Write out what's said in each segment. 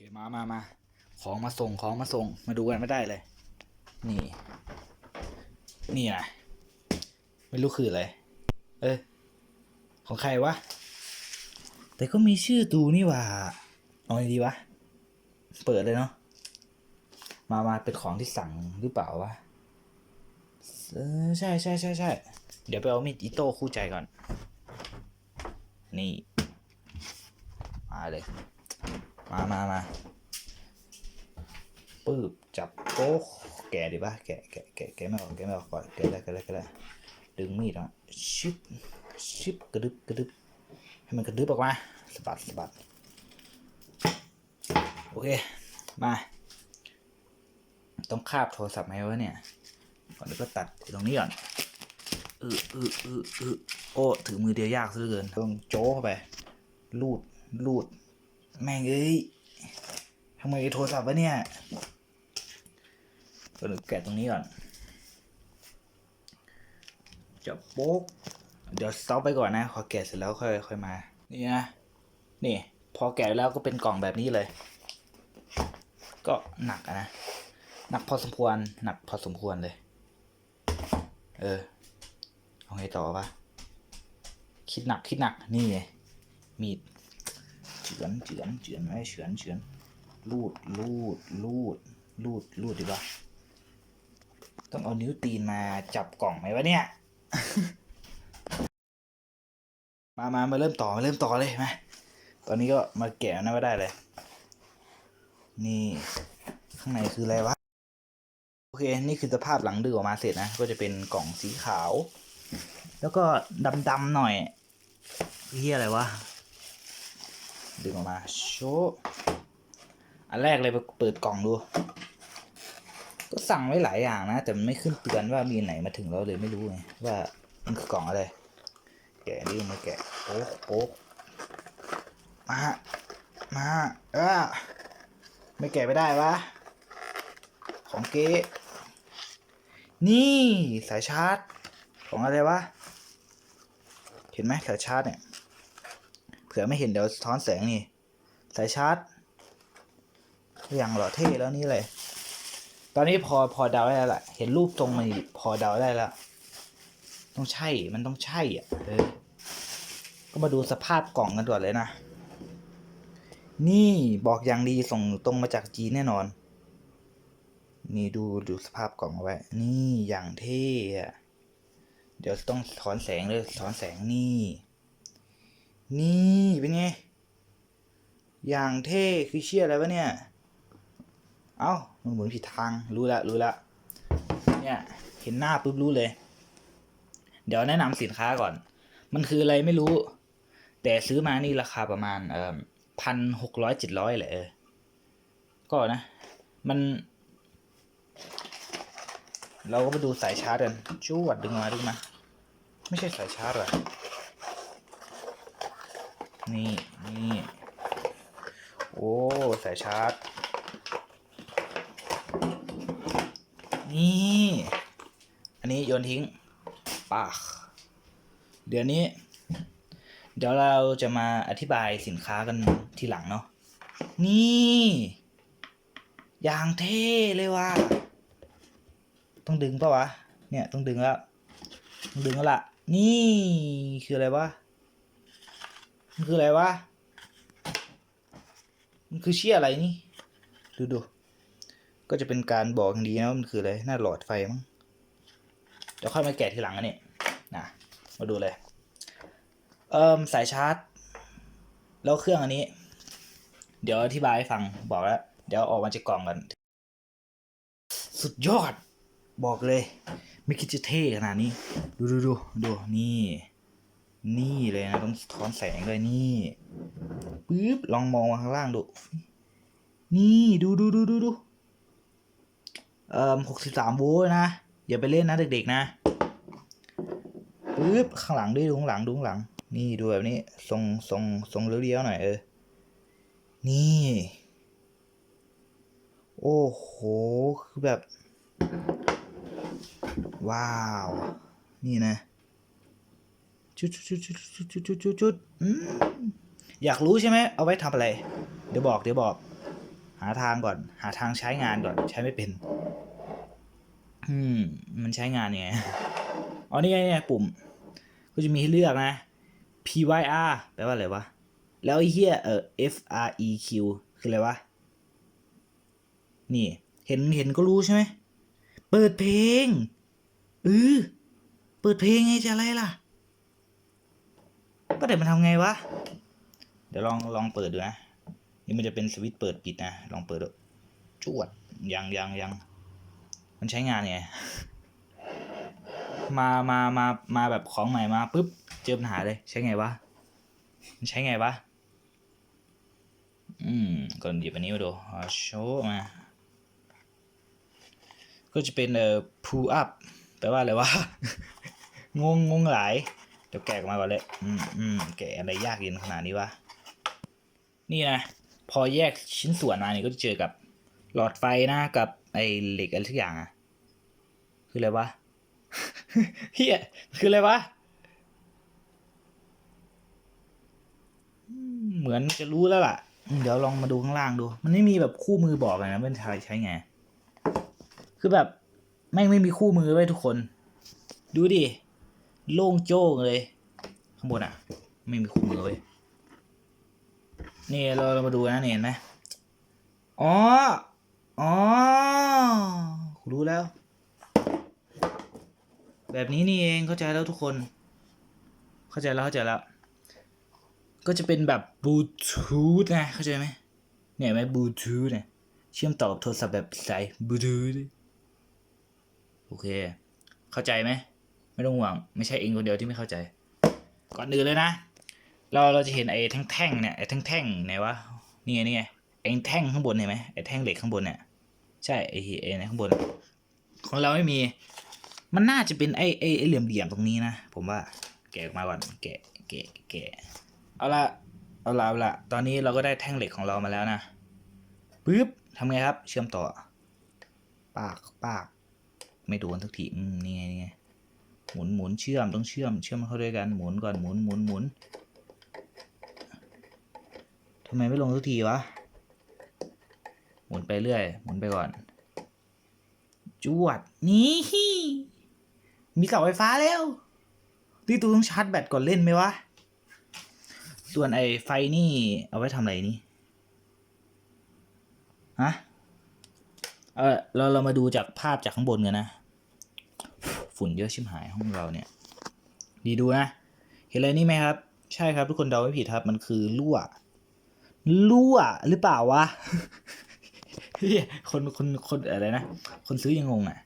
เคมามามาของมาส่งของมาส่งมาดูกันไม่ได้เลย นี่ นี่นะไม่รู้คืออะไร เออของใครวะ แต่ก็มีชื่อตูนี่ว่าเอาไงดีวะ เปิดเลยเนาะมามาเป็นของที่สั่งหรือเปล่าวะเออใช่ใช่ใช่ใช่เดี๋ยวไปเอามีดอิโต้คู่ใจก่อน นี่ มาเลย มามามาปึ๊บจับโป๊กแกะดีป่ะแกะแกะแกะแกะไม่ออกแกะไม่ออกก่อนแกะได้แกะได้แกะได้ดึงมีดออกชิบชิบกระดึบกระดึบให้มันกระดึบออกมาสะบัดสะบัดโอเคมาต้องคาบโทรศัพท์ไหมวะเนี่ย ก่อนเดี๋ยวก็ตัดตรงนี้ก่อนเออเออเออเออโอ้ ถือมือเดียวยากซะเหลือเกิน ต้องโจ้เข้าไป ลูด ลูด แม่งเอ้ยทำไมโทรศัพท์วะเนี่ยก็เดี๋ยวแกะตรงนี้ก่อน จะโป๊ก เดี๋ยวสต็อปไปก่อนนะ ขอแกะเสร็จแล้วค่อยค่อยมา นี่นะ นี่ พอแกะแล้วก็เป็นกล่องแบบนี้เลย ก็หนักนะ หนักพอสมควร หนักพอสมควรเลย เออ เอาไงต่อวะ คิดหนักคิดหนัก นี่ไง มีด อนเฉือนเฉือนไม่เฉือนเฉือนลูดลูดลูดลูดลูดดีกว่าต้องเอานิ้วตีนมาจับกล่องไหมวะเนี่ย มามามาเริ่มต่อมาเริ่มต่อเลยมาตอนนี้ก็มาแกะนะว่ได้เลย นี่ข้างในคืออะไรวะ โอเค นี่คือสภาพหลังดึงออกมาเสร็จนะ ก็จะเป็นกล่องสีขาว แล้วก็ดำๆหน่อยเฮียอะไรวะ ดึงออกมา โชว์อันแรกเลยไปเปิดกล่องดู ก็สั่งไว้หลายอย่างนะ แต่มันไม่ขึ้นเตือนว่ามีไหนมาถึงเราเลยไม่รู้ไงว่ามันคือกล่องอะไร แกะดิมาแกะโอ๊กโอ๊กมา มาเออไม่แกะไม่ได้วะ ของเก๊นี่สายชาร์จ ของอะไรวะ เห็นไหมสายชาร์จเนี่ย เผื่อไม่เห็นเดี๋ยวสะท้อนแสงนี่ สายชาร์จอย่างหล่อเท่แล้วนี่เลย ตอนนี้พอพอเดาได้แล้วล่ะเห็นรูปทรงมันพอเดาได้แล้วต้องใช่มันต้องใช่อะเออก็มาดูสภาพกล่องกันก่อนเลยนะ นี่บอกอย่างดีส่งตรงมาจากจีนแน่นอน นี่ดูดูสภาพกล่องเอาไว้ นี่อย่างเท่อะเดี๋ยวต้องถอนแสงเลยถอนแสงนี่ นี่เป็นไง อย่างเท่คือเชี่ยอะไรวะเนี่ย เอ้ามันหมุนผิดทางรู้ละรู้ละเนี่ยเห็นหน้าปุ๊บรู้เลย เดี๋ยวแนะนำสินค้าก่อน มันคืออะไรไม่รู้ แต่ซื้อมานี่ราคาประมาณเอ่อพันหกร้อยเจ็ดร้อยแหละเออก็นะ มัน เราก็ไปดูสายชาร์จกันจวดดึงมาดึงมา ไม่ใช่สายชาร์จหรอ นี่นี่โอ้สายชาร์จ นี่ อันนี้โยนทิ้งปากเดี๋ยวนี้ เดี๋ยวเราจะมาอธิบายสินค้ากันทีหลังเนาะนี่อย่างเท่เลยว่ะต้องดึงปะวะ เนี่ยต้องดึงแล้วต้องดึงแล้วล่ะ นี่คืออะไรวะ มันคืออะไรวะ มันคือเชี่ยอะไรนี่ ดูดู ก็จะเป็นการบอกอย่างดีนะมันคืออะไรน้าหลอดไฟมั้งเดี๋ยวค่อยมาแกะทีหลังอันนี้นะมาดูเลย เอ่มสายชาร์จ แล้วเครื่องอันนี้ เดี๋ยวอธิบายให้ฟังบอกแล้ว เดี๋ยวออกมาจากกล่องกันสุดยอด บอกเลย ไม่คิดจะเท่ขนาดนี้ ดูดูดูดูนี่ นี่เลยนะต้องสะท้อนแสงเลยนี่ปึ๊บลองมองมาข้างล่างดู นี่ดูดูดูดูดูเอ่อหกสิบสามโวลต์นะ อย่าไปเล่นนะเด็กๆนะปึ๊บข้างหลังด้วยดูข้างหลังดูข้างหลัง นี่ดูแบบนี้ทรงทรงทรงเลี้ยวๆหน่อยเออ นี่ โอ้โห คือแบบ ว้าว นี่นะ จุดจุดจุดจุดจุดจุดจุดจุดจุดอยากรู้ใช่ไหมเอาไว้ทำอะไร เดี๋ยวบอกเดี๋ยวบอก หาทางก่อน หาทางใช้งานก่อน ใช้ไม่เป็น อืม มันใช้งานยังไงอ๋อนี่ไงเนี่ยปุ่ม ก็จะมีให้เลือกนะ pyr แปลว่าอะไรวะ แล้วไอ้เหี้ยเออ freq คืออะไรวะ นี่ เห็นเห็นก็รู้ใช่ไหม เปิดเพลงเออเปิดเพลงไงจะอะไรล่ะ ก็เดี๋ยวมันทำไงวะ เดี๋ยวลองลองเปิดดูนะ นี่มันจะเป็นสวิตช์เปิดปิดนะ ลองเปิดดูจวด ยังยังยัง มันใช้งานไง มามามามาแบบของใหม่มาปุ๊บ เจอปัญหาเลย ใช้ไงวะ มันใช้ไงวะ อืม ก่อนหยิบอันนี้มาดูโชว์มา ก็จะเป็นเอ่อ pull up แปลว่าอะไรวะ งงงงหลาย เดี๋ยวแกะออกมาก่อนเลย อืมอืมแกะอะไรยากเย็นขนาดนี้วะ นี่นะ พอแยกชิ้นส่วนมาเนี่ยก็จะเจอกับหลอดไฟนะกับไอ้เหล็กอะไรทุกอย่างอะคืออะไรวะเฮียคืออะไรวะ เหมือนจะรู้แล้วล่ะ เดี๋ยวลองมาดูข้างล่างดู มันไม่มีแบบคู่มือบอกเลยนะว่าใช้ใช้ไง คือแบบแม่งไม่มีคู่มือไว้ยทุกคน ดูดิ โล่งโจ้งเลย ข้างบนอะ ไม่มีคู่มือเว้ยนี่เราเรามาดูนะนี่เห็นไหมอ๋อ อ๋อรู้แล้ว แบบนี้นี่เองเข้าใจแล้วทุกคน เข้าใจแล้วเข้าใจแล้ว ก็จะเป็นแบบบลูทูธนะเข้าใจไหมเนี่ยไหมบลูทูธเนี่ยเชื่อมต่อกับโทรศัพท์แบบสายบลูทูธโอเค เข้าใจไหม ไม่ต้องห่วง ไม่ใช่เองคนเดียวที่ไม่เข้าใจ ก่อนอื่นเลยนะ เราเราจะเห็นไอ้แท่งๆเนี่ยไอ้แท่งๆไหนวะนี่ไงนี่ไงไอ้แท่งข้างบนเห็นไหมไอ้แท่งเหล็กข้างบนเนี่ยใช่ไอ้ไอ้ในข้างบน ของเราไม่มี มันน่าจะเป็นไอ้ไอ้เหลี่ยมเหลี่ยมตรงนี้นะผมว่าแกะออกมาก่อนแกะแกะแกะเอาละเอาละเอาละตอนนี้เราก็ได้แท่งเหล็กของเรามาแล้วนะปึ๊บทำไงครับ เชื่อมต่อ ปากปาก ไม่โดนสักทีนี่ไงนี่ไง หมุนหมุนเชื่อมต้องเชื่อมเชื่อมเข้าด้วยกันหมุนก่อนหมุนหมุนหมุนทำไมไม่ลงสักทีวะ หมุนไปเรื่อย หมุนไปก่อน จวด นี่มีเสาไฟฟ้าแล้วนี่ตูต้องชาร์จแบตก่อนเล่นไหมวะ ส่วนไอ้ไฟนี่ เอาไว้ทำอะไรนี่ ฮะ เออเราเรามาดูจากภาพจากข้างบนกันนะ ฝุ่นเยอะชิมหายห้องเราเนี่ย ดีดูนะ เห็นอะไรนี่ไหมครับ ใช่ครับทุกคนเดาไม่ผิดครับ มันคือรั่ว รั่วหรือเปล่าวะเฮียคนคนคนอะไรนะ คนซื้อยังงงอะ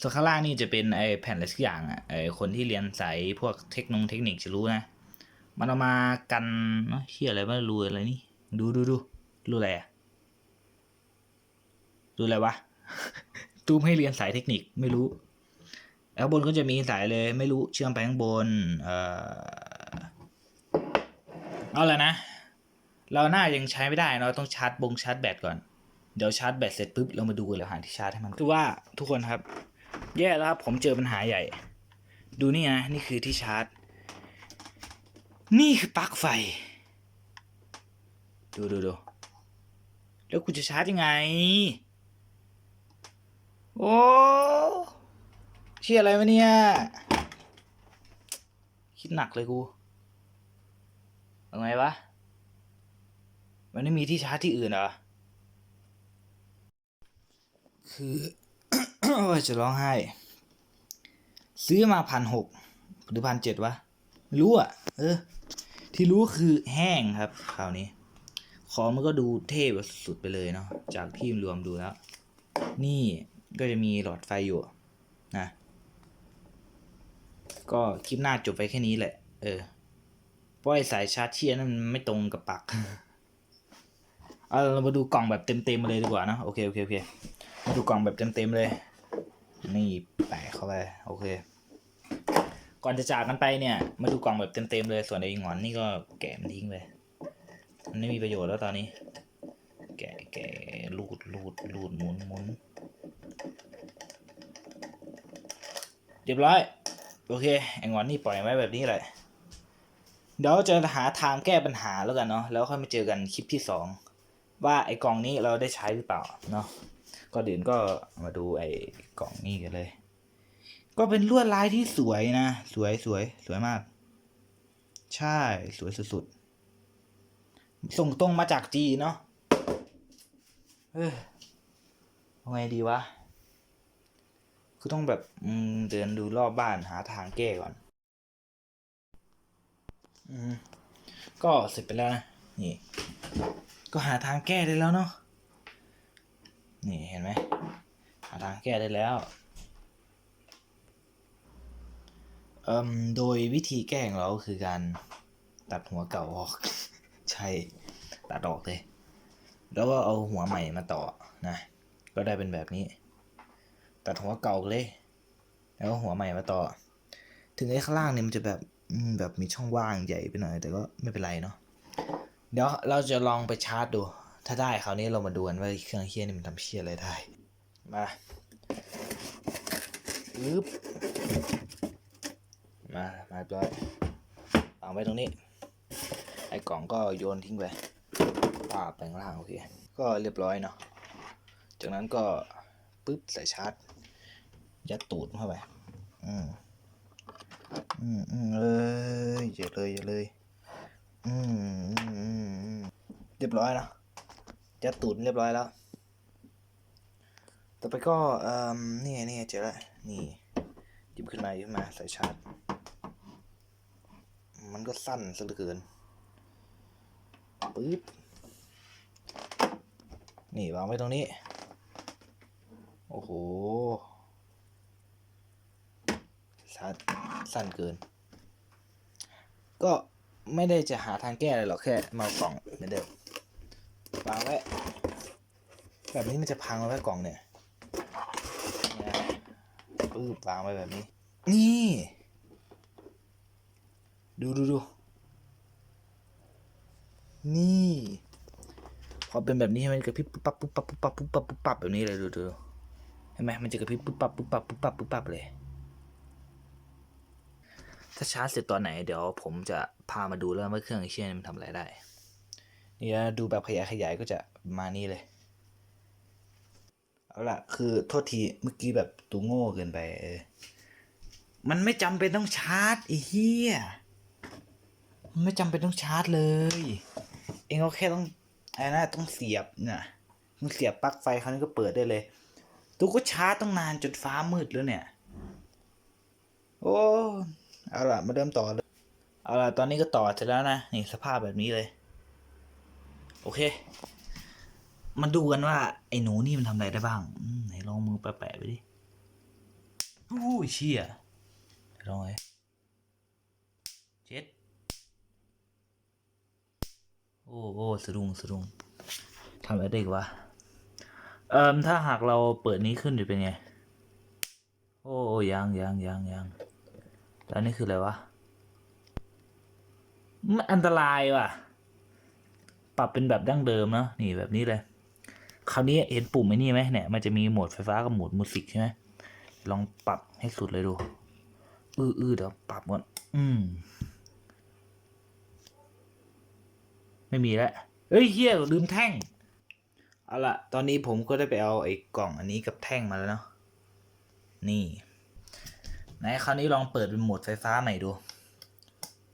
ส่วนข้างล่างนี่จะเป็นไอแผ่นอะไรสักอย่างอะไอคนที่เรียนสายพวกเทคโนงเทคนิคจะรู้นะ มันเอามากันเนาะเฮียอะไรไม่รู้อะไรนี่ ดูดูดูรู้อะไรอะดูอะไรวะ ตูมให้เรียนสายเทคนิคไม่รู้ แล้วข้างบนก็จะมีสายเลยไม่รู้เชื่อมไปข้างบน เออเอาละนะ เราหน้ายังใช้ไม่ได้เราต้องชาร์จบงชาร์จแบตก่อน เดี๋ยวชาร์จแบตเสร็จปุ๊บเรามาดูกันเลยหาที่ชาร์จให้มันคือว่าทุกคนครับ แย่แล้วครับผมเจอปัญหาใหญ่ ดูนี่นะนี่คือที่ชาร์จ นี่คือปลั๊กไฟ ดูดูดูแล้วกูจะชาร์จยังไง โอ้ เชี่ยอะไรวะเนี่ย คิดหนักเลยกูเอาไงวะ มันไม่มีที่ชาร์จที่อื่นเหรอ คือจะร้องไห้ ซื้อมาพันหกหรือพันเจ็ดวะ ไม่รู้อะ เออ ที่รู้คือแห้งครับคราวนี้ ของมันก็ดูเท่แบบสุดไปเลยเนาะ จากที่รวมดูแล้ว นี่ก็จะมีหลอดไฟอยู่นะ ก็คลิปหน้าจบไปแค่นี้แหละ เออเพราะไอ้สายชาร์จเทียนั้นมันไม่ตรงกับปักเอาเรามาดูกล่องแบบเต็มๆมาเลยดีกว่านะโอเคโอเคโอเคมาดูกล่องแบบเต็มๆเลย นี่แปะเข้าไปโอเค ก่อนจะจากกันไปเนี่ย มาดูกล่องแบบเต็มๆเลย ส่วนไอ้หงอนนี่ก็แกะมันทิ้งเลยมันไม่มีประโยชน์แล้วตอนนี้ แกะแกะลูดลูดลูดหมุนหมุนเรียบร้อย โอเคไอ้งอนนี่ปล่อยไว้แบบนี้แหละ เดี๋ยวจะหาทางแก้ปัญหาแล้วกันเนาะแล้วค่อยมาเจอกันคลิปที่สองว่าไอ้กล่องนี้เราได้ใช้หรือเปล่าเนาะก็เด่นก็มาดูไอ้กล่องนี้กันเลย ก็เป็นลวดลายที่สวยนะ สวยสวยสวยมาก ใช่สวยสุดๆส่งตรงมาจากจีเนาะเออเอาไงดีวะ คือต้องแบบเดินดูรอบบ้านหาทางแก้ก่อน อืมก็เสร็จไปแล้วนะนี่ ก็หาทางแก้ได้แล้วเนาะนี่เห็นไหมหาทางแก้ได้แล้วเอ่มโดยวิธีแก้ของเราคือการตัดหัวเก่าออก ใช่ตัดออกเลย แล้วก็เอาหัวใหม่มาต่อนะ ก็ได้เป็นแบบนี้ ตัดหัวเก่าเลย แล้วหัวใหม่มาต่อ ถึงไอ้ข้างล่างเนี่ยมันจะแบบแบบมีช่องว่างใหญ่ไปหน่อย แต่ก็ไม่เป็นไรเนาะเดี๋ยวเราจะลองไปชาร์จดู ถ้าได้คราวนี้เรามาดูกันว่าเครื่องเคียนี่มันทำเชี่ยอะไรได้ มาปึ๊บมามาเรียบร้อยวางไว้ตรงนี้ ไอ้กล่องก็โยนทิ้งไปป้าบไปข้างล่างโอเค ก็เรียบร้อยเนาะ จากนั้นก็ปึ๊บใส่ชาร์จ ยัดตูดเข้าไป อืม อืมอืมเอ้ยอย่าเลยอย่าเลย อืมอืมอืมอืมเรียบร้อยนะยัดตูดเรียบร้อยแล้ว ต่อไปก็เอ่อนี่นี่เจอแล้วนี่หยิบขึ้นมาหยิบขึ้นมาใส่ชาร์จ มันก็สั้นซะเหลือเกินปึ๊บ นี่วางไว้ตรงนี้ โอ้โหาสั้นเกิน ก็ไม่ได้จะหาทางแก้อะไรหรอกแค่มาเอากล่องเหมือนเดิมวางไว้แบบนี้มันจะพังไว้กล่องเนี่ยเนี่ยปึ๊บวางไว้แบบนี้ นี่ ดูดูดูนี่พอเป็นแบบนี้มันกระพริบปุ๊บปั๊บปุ๊บปั๊บปุ๊บปั๊บปุ๊บปั๊บปุ๊บปั๊บแบบนี้เลยดูดูเห็นไหมมันจะกระพริบปุ๊บปั๊บปุ๊บปั๊บปุ๊บปั๊บปุ๊บปั๊บเลย ถ้าชาร์จเสร็จตอนไหนเดี๋ยวผมจะพามาดูแล้วว่าเครื่องไอเชียนี่มันทำอะไรได้นี่นะดูแบบขยายขยายก็จะมานี้เลย เอาล่ะ คือโทษทีเมื่อกี้แบบตัวโง่เกินไปเออมันไม่จำเป็นต้องชาร์จไอ้เหี้ยมันไม่จำเป็นต้องชาร์จเลย เองก็แค่ต้องอะไรนะต้องเสียบน่ะต้องเสียบปลั๊กไฟครานี้ก็เปิดได้เลยตูก็ชาร์จต้องนานจนฟ้ามืดแล้วเนี่ย โอ้ เอาล่ะมาเริ่มต่อเลยเอาล่ะตอนนี้ก็ต่อเสร็จแล้วนะนี่สภาพแบบนี้เลย โอเค มาดูกันว่า ไอ้หนูนี่มันทำอะไรได้บ้างไหนลองมือแปะๆไปดิอู้ยเชี่ยลองเลยเจ็ดโอ้โอ้สะดุ้งสะดุ้งทำอะไรได้กวะเอ่มถ้าหากเราเปิดนี้ขึ้นจะเป็นไง โอ้โอ้ยังยังยังยัง แล้วนี่คืออะไรวะ มันอันตรายว่ะ ปรับเป็นแบบดั้งเดิมเนอะนี่แบบนี้เลย คราวนี้เห็นปุ่มไอ้นี่ไหมเนี่ย มันจะมีโหมดไฟฟ้ากับโหมดมิวสิกใช่ไหมลองปรับให้สุดเลยดู อืออือเดี๋ยวปรับก่อน อืม ไม่มีแล้วเฮ้ยเฮียลืมแท่ง เอาละตอนนี้ผมก็ได้ไปเอาไอ้กล่องอันนี้กับแท่งมาแล้วเนาะ นี่ ไหนคราวนี้ลองเปิดเป็นโหมดไฟฟ้าใหม่ดู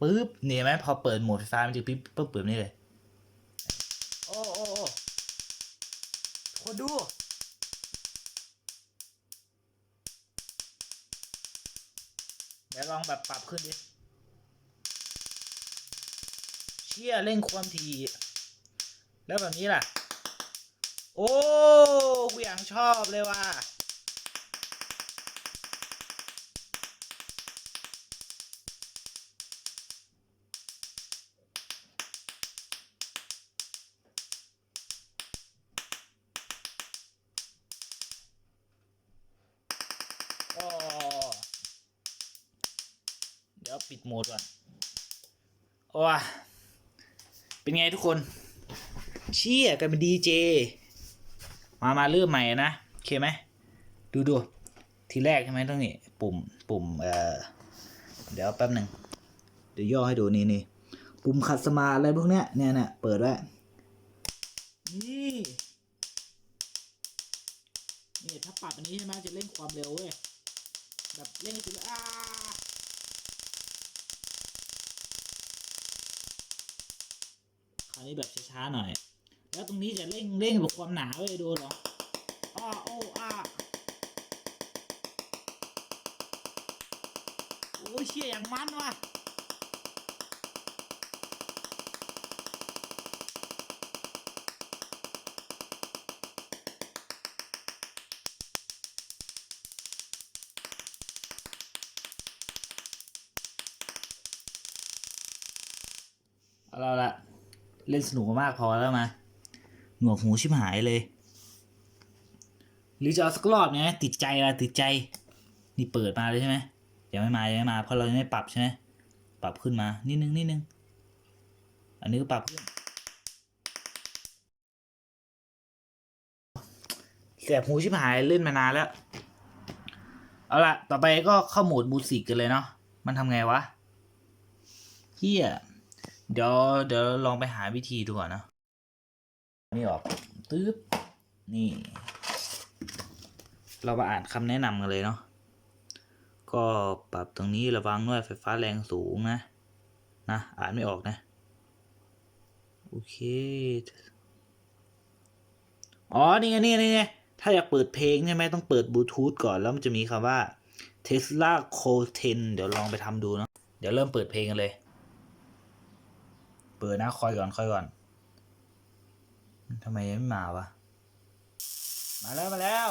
ปึ๊บนี่เห็นไหมพอเปิดโหมดไฟฟ้ามันจะปิ๊บปึ๊บเปิดนี่เลยโอ้โอ้โอ้คนดูเดี๋ยวลองแบบปรับขึ้นดิเชี่ยเร่งความถี่แล้วแบบนี้ล่ะ โอ้กูอย่างชอบเลยว่ะ เดี๋ยวปิดโหมดก่อนโอ้ยเป็นไงทุกคน เชี่ยกันเป็นดีเจ มา มาเริ่มใหม่นะโอเคไหม ดูดูทีแรกใช่ไหมต้องนี่ ปุ่ม ปุ่ม เอ่อ เดี๋ยวแป๊บหนึ่ง เดี๋ยวย่อให้ดูนี่นี่ปุ่มขัดสมาอะไรพวกเนี้ยเนี่ยเนี่ยเปิดไว้ นี่ นี่ ถ้าปรับอันนี้ใช่ไหมจะเล่นความเร็วเว้ย แบบเล่นถึงอ้าคราวนี้แบบช้าๆหน่อย แล้วตรงนี้จะเร่งเร่งแบบความหนาไว้ดูหรออ้าโอ้อ้าโอ้เชี่ยอย่างมันว่ะ เราละเล่นสนุกมากพอแล้วมาหนวกหูชิบหายเลย หรือจะเอาสักรอบเนี่ยติดใจละติดใจ นี่เปิดมาเลยใช่ไหมยังไม่มายังไม่มาเพราะเรายังไม่ปรับใช่ไหมปรับขึ้นมานิดนึงนิดนึงอันนี้ก็ปรับขึ้นแสบหูชิบหายเล่นมานานแล้ว เอาละต่อไปก็เข้าโหมดมูสิกกันเลยเนาะมันทำไงวะเฮีย เดี๋ยวเดี๋ยวลองไปหาวิธีดูก่อนนะนี่ออกตึ๊บนี่ เรามาอ่านคำแนะนำกันเลยเนาะก็ปรับตรงนี้ระวังด้วยไฟฟ้าแรงสูงนะ นะ อ่านไม่ออกนะ โอเค อ๋อ นี่ไงนี่ไงนี่ไงถ้าอยากเปิดเพลงใช่ไหมต้องเปิดบลูทูธก่อน แล้วมันจะมีคำว่า Tesla c o 10เดี๋ยวลองไปทำดูเนาะเดี๋ยวเริ่มเปิดเพลงกันเลย เปิดนะคอยก่อนคอยก่อนทำไมยังไม่มาวะ มาแล้วมาแล้ว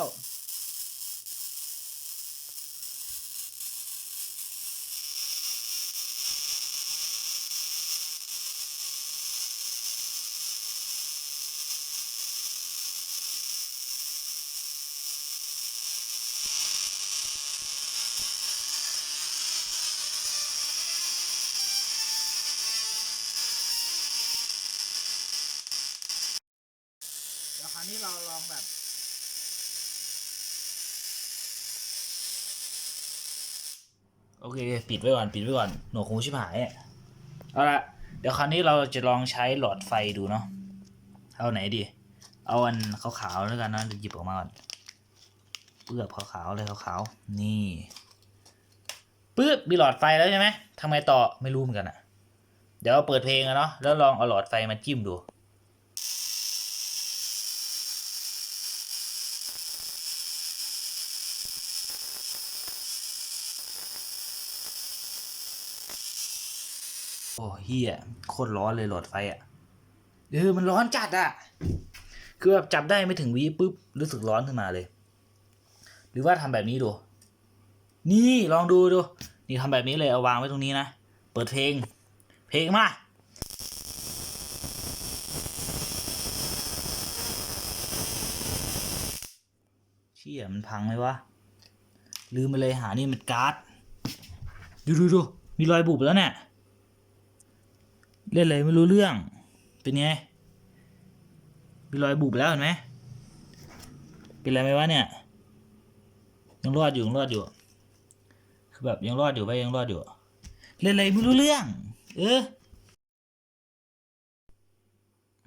โอเค ปิดไว้ก่อน ปิดไว้ก่อน หนวกหูชิบหายอะเอาละเดี๋ยวคราวนี้เราจะลองใช้หลอดไฟดูเนาะ เอาไหนดี เอาอันขาวๆแล้วกันนะเดี๋ยวหยิบออกมาก่อน เปลือกขาวๆเลยขาวๆ นี่ปึ๊บมีหลอดไฟแล้วใช่ไหมทำไงต่อ ไม่รู้เหมือนกันอะเดี๋ยวเราเปิดเพลงอะเนาะ แล้วลองเอาหลอดไฟมาจิ้มดู โอ้เฮียโคตรร้อนเลยหลอดไฟอะ่ะเออมันร้อนจัดอะ่ะ คือแบบจับได้ไม่ถึงวิปุ๊บรู้สึกร้อนขึ้นมาเลย หรือว่าทำแบบนี้ดู นี่ลองดูดู นี่ทำแบบนี้เลยเอาวางไว้ตรงนี้นะ เปิดเพลง เพลงมาเชี่ยมันพังไหมวะ ลืมไปเลยหานี่มันการ์ด ดูดูดูมีรอยบุบแล้วเนี่ย เล่นอะไรไม่รู้เรื่อง เป็นไงมีรอยบุบแล้วเห็นไหมเป็นอะไรไหมวะเนี่ย ยังรอดอยู่ยังรอดอยู่ คือแบบยังรอดอยู่ไปยังรอดอยู่ เล่นอะไรไม่รู้เรื่อง เออ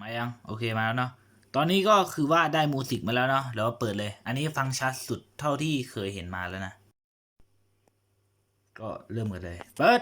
มายัง โอเคมาแล้วเนาะ ตอนนี้ก็คือว่าได้มูสิกมาแล้วเนาะเดี๋ยวเปิดเลย อันนี้ฟังชัดสุดเท่าที่เคยเห็นมาแล้วนะ ก็เริ่มกันเลย เปิด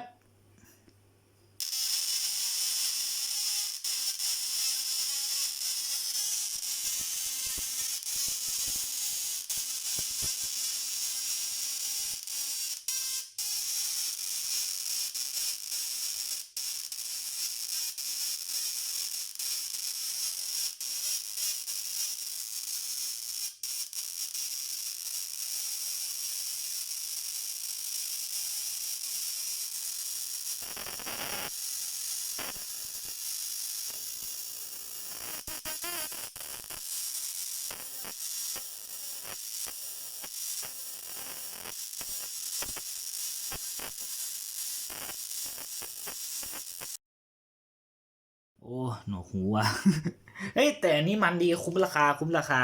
หูอะเฮ้ยแต่อันนี้มันดีคุ้มราคาคุ้มราคา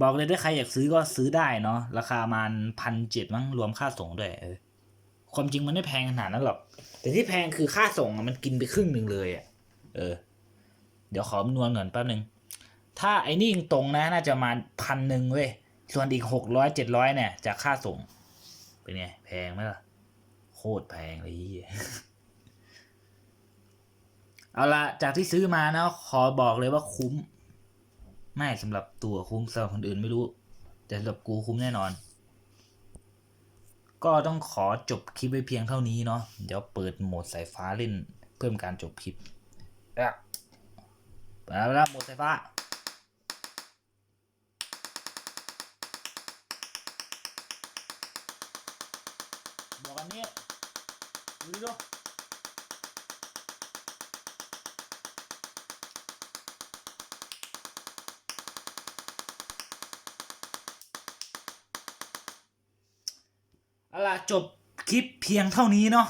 บอกเลยถ้าใครอยากซื้อก็ซื้อได้เนาะราคามันพันเจ็ดมั้งรวมค่าส่งด้วยเออความจริงมันไม่แพงขนาดนั้นหรอก แต่ที่แพงคือค่าส่งอะมันกินไปครึ่งหนึ่งเลยอะเออ เดี๋ยวขอคำนวณก่อนแป๊บหนึ่งถ้าไอ้นี่ตรงนะน่าจะมาพันหนึ่งเว้ย ส่วนอีกหกร้อยเจ็ดร้อยเนี่ยจากค่าส่ง เป็นไง แพงไหมล่ะ โคตรแพงเลย เอาละจากที่ซื้อมานะขอบอกเลยว่าคุ้ม ไม่สำหรับตัวคุ้มสำหรับคนอื่นไม่รู้ แต่สำหรับกูคุ้มแน่นอน ก็ต้องขอจบคลิปไว้เพียงเท่านี้เนาะเดี๋ยวเปิดโหมดสายฟ้าเล่น เพิ่มการจบคลิปอะเปิดแล้วโหมดสายฟ้าบอกอันนี้ดูดิดู เอาล่ะจบคลิปเพียงเท่านี้เนาะ